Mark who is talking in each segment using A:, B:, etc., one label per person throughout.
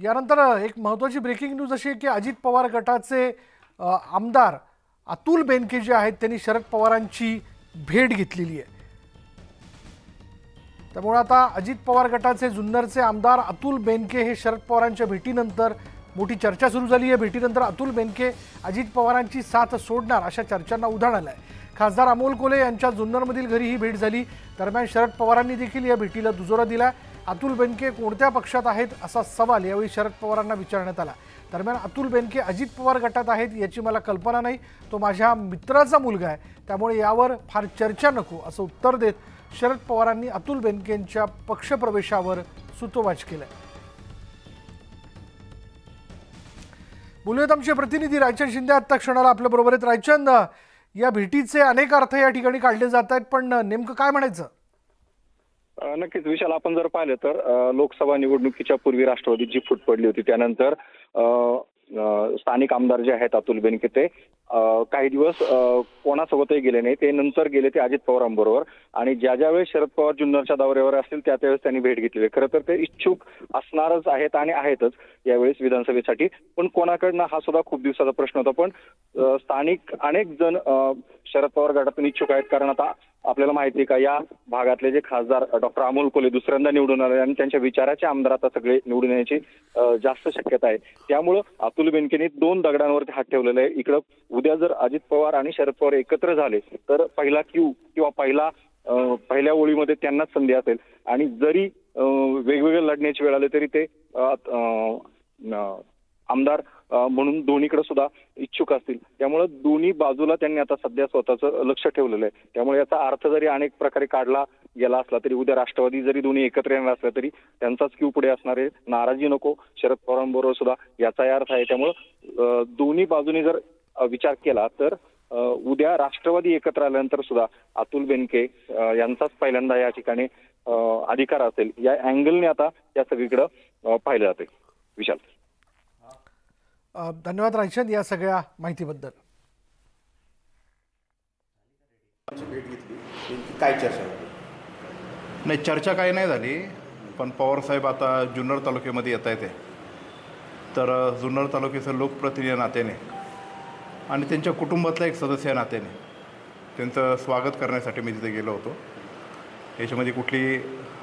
A: यानंतर एक महत्त्वाची ब्रेकिंग न्यूज अशी आहे की अजित पवार गटाचे आमदार अतुल बेनके जे आहेत त्यांनी शरद पवारांची भेट घेतलेली आहे. त्यामुळे आता अजित पवार गटाचे जुन्नरचे आमदार अतुल बेनके हे शरद पवारांच्या भेटीनंतर मोठी चर्चा सुरू झाली आहे. भेटीनंतर अतुल बेनके अजित पवारांची साथ सोडणार अशा चर्चांना उधाण आलं आहे खासदार अमोल कोले यांच्या जुन्नरमधील घरी ही भेट झाली. दरम्यान शरद पवारांनी देखील या भेटीला दुजोरा दिला. अतुल बेनके कोणत्या पक्षात आहेत असा सवाल यावेळी शरद पवारांना विचारण्यात आला. दरम्यान अतुल बेनके अजित पवार गटात आहेत याची मला कल्पना नाही. तो माझ्या मित्राचा मुलगा आहे. त्यामुळे यावर फार चर्चा नको असं उत्तर देत शरद पवारांनी अतुल बेनकेंच्या पक्षप्रवेशावर सुतोवाच केलं. बोलूयात आमचे प्रतिनिधी रायचंद शिंदे. आत्ता क्षणाला आपल्या बरोबर आहेत रायचंद या भेटीचे अनेक अर्थ या ठिकाणी काढले जात आहेत पण नेमकं काय म्हणायचं?
B: नक्कीच विशाल आपण जर पाहिलं तर लोकसभा निवडणुकीच्या पूर्वी राष्ट्रवादीची जी फूट पडली होती त्यानंतर स्थानिक आमदार जे आहेत अतुल बेनके ते काही दिवस कोणासोबतही गेले नाही. ते नंतर गेले ते अजित पवारांबरोबर. आणि ज्या ज्या वेळेस शरद पवार जुन्नरच्या दौऱ्यावर असतील त्या त्यावेळेस त्यांनी भेट घेतलेली. खरं तर ते इच्छुक असणारच आहेत आणि आहेतच यावेळेस विधानसभेसाठी. पण कोणाकडनं हा सुद्धा खूप दिवसाचा प्रश्न होता. पण स्थानिक अनेक जण शरद पवार गटातून इच्छुक आहेत. कारण आता आपल्याला माहिती आहे का या भागातले जे खासदार डॉक्टर अमोल कोले दुसऱ्यांदा निवडून आले आणि त्यांच्या विचाराचे आमदार आता सगळे निवडून येण्याची जास्त शक्यता आहे. त्यामुळं अतुल बेनकेने दोन दगडांवरती हात ठेवलेला आहे. इकडं उद्या जर अजित पवार आणि शरद पवार एकत्र झाले तर पहिला क्यू किंवा पहिला पहिल्या ओळीमध्ये त्यांनाच संधी असेल. आणि जरी वेगवेगळे लढण्याची वेळ आली तरी ते आमदार म्हणून दोन्हीकडे सुद्धा इच्छुक असतील. त्यामुळे दोन्ही बाजूला त्यांनी आता सध्या स्वतःचं लक्ष ठेवलेलं आहे. त्यामुळे याचा अर्थ जरी अनेक प्रकारे काढला गेला असला तरी उद्या राष्ट्रवादी जरी दोन्ही एकत्र येणार असल्या तरी त्यांचाच क्यू पुढे असणार आहे. नाराजी नको. शरद पवारांबरोबर सुद्धा याचाही अर्थ आहे. त्यामुळं दोन्ही बाजूनी जर विचार केला तर उद्या राष्ट्रवादी एकत्र आल्यानंतर सुद्धा अतुल बेनके यांचाच पहिल्यांदा या ठिकाणी अधिकार असेल. या अँगलने आता या सगळीकडं पाहिलं जाते विशाल.
A: धन्यवाद रायचंद या सगळ्या माहितीबद्दल.
C: भेट घेतली. काय चर्चा
D: नाही चर्चा काही नाही झाली पण पवारसाहेब आता जुन्नर तालुक्यामध्ये येत आहेत तर जुन्नर तालुक्याचं लोकप्रतिनिधी नात्याने आणि त्यांच्या कुटुंबातला एक सदस्य नात्याने त्यांचं स्वागत करण्यासाठी मी तिथे गेलो होतो. याच्यामध्ये कुठली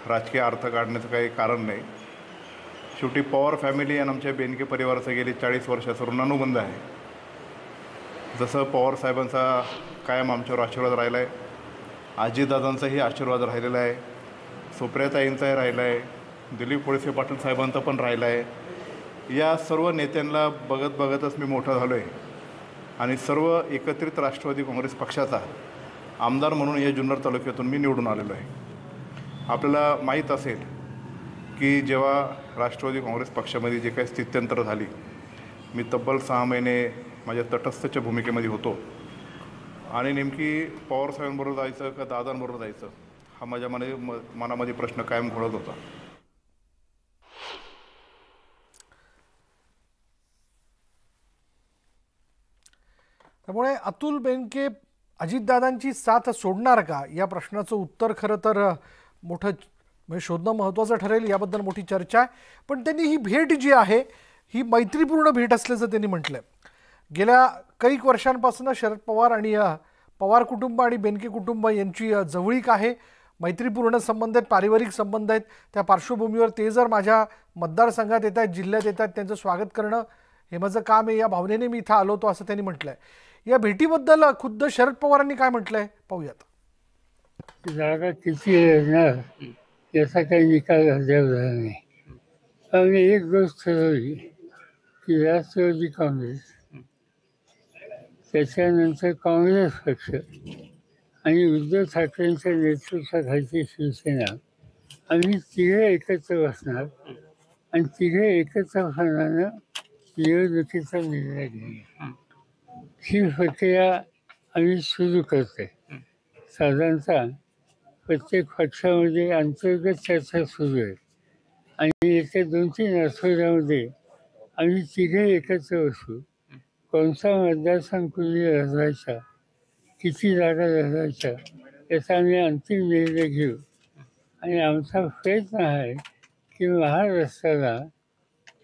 D: राजकीय अर्थ काढण्याचं काही कारण नाही. शेवटी पवार फॅमिली आणि आमच्या बेनके परिवाराचा गेली चाळीस वर्षाचा ऋणानुबंध आहे. जसं पवार साहेबांचा कायम आमच्यावर आशीर्वाद राहिला आहे आजीदादांचाही आशीर्वाद राहिलेला आहे सुप्रियाताईंचाही राहिला आहे दिलीप कोळसे पाटील साहेबांचा पण राहिला आहे या सर्व नेत्यांना बघत बघतच मी मोठा झालो आहे आणि सर्व एकत्रित राष्ट्रवादी काँग्रेस पक्षाचा आमदार म्हणून या जुन्नर तालुक्यातून मी निवडून आलेलो आहे. आपल्याला माहीत असेल की जेव्हा राष्ट्रवादी काँग्रेस पक्षामध्ये जे काही स्थित्यंतर झाली मी तब्बल सहा महिने माझ्या तटस्थच्या भूमिकेमध्ये होतो. आणि नेमकी पवारसाहेबांबरोबर जायचं का दादांबरोबर जायचं हा माझ्या मने म मनामध्ये प्रश्न कायम घोळत होता.
A: त्यामुळे अतुल बेनके अजितदादांची साथ सोडणार का? या प्रश्नाचं उत्तर खरं तर मोठं म्हणजे शोधणं महत्त्वाचं ठरेल याबद्दल मोठी चर्चा आहे. पण त्यांनी ही भेट जी आहे ही मैत्रीपूर्ण भेट असल्याचं त्यांनी म्हटलं गेल्या कैक वर्षांपासून शरद पवार आणि पवार कुटुंब आणि बेनके कुटुंब यांची जवळीक आहे. मैत्रीपूर्ण संबंध आहेत पारिवारिक संबंध आहेत. त्या पार्श्वभूमीवर ते जर माझ्या मतदारसंघात येत आहेत जिल्ह्यात येत आहेत त्यांचं स्वागत करणं हे माझं काम आहे. या भावनेने मी इथं आलो होतो असं त्यांनी म्हटलंय. या भेटीबद्दल खुद्द शरद पवारांनी काय म्हटलंय? पाहूयात.
E: जागा किती येणार याचा काही निकाल अद्याप झाला नाही आम्ही एक गोष्ट ठरवली की राष्ट्रवादी काँग्रेस त्याच्यानंतर काँग्रेस पक्ष आणि उद्धव ठाकरेंच्या नेतृत्वाखालची शिवसेना. आम्ही तिघे एकत्र बसणार आणि तिघे एकत्र होण्यानं निवडणुकीचा निर्णय घेणार. ही प्रक्रिया आम्ही सुरू करतोय. साधारणतः प्रत्येक पक्षामध्ये अंतर्गत चर्चा सुरू आहे. आणि येत्या दोन तीन आठवड्यामध्ये आम्ही तिघे एकत्र असू. कोणता मतदारसंघ कुणी लढवायचा किती जागा लढवायच्या याचा आम्ही अंतिम निर्णय घेऊ. आणि आमचा प्रयत्न आहे की महाराष्ट्राला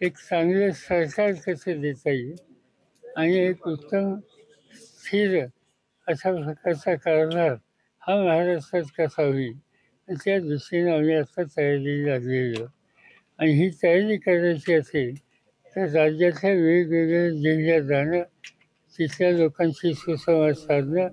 E: एक चांगलं सरकार कसं देता येईल आणि एक उत्तम स्थिर अशा प्रकारचा कारभार हा महाराष्ट्रात कसा होईल त्या दृष्टीने आम्ही आता तयारी लागलेलो आणि ही। तयारी करायची असेल तर राज्याच्या वेगवेगळ्या जिल्ह्यात जाणं तिथल्या लोकांशी सुसंवाद साधणं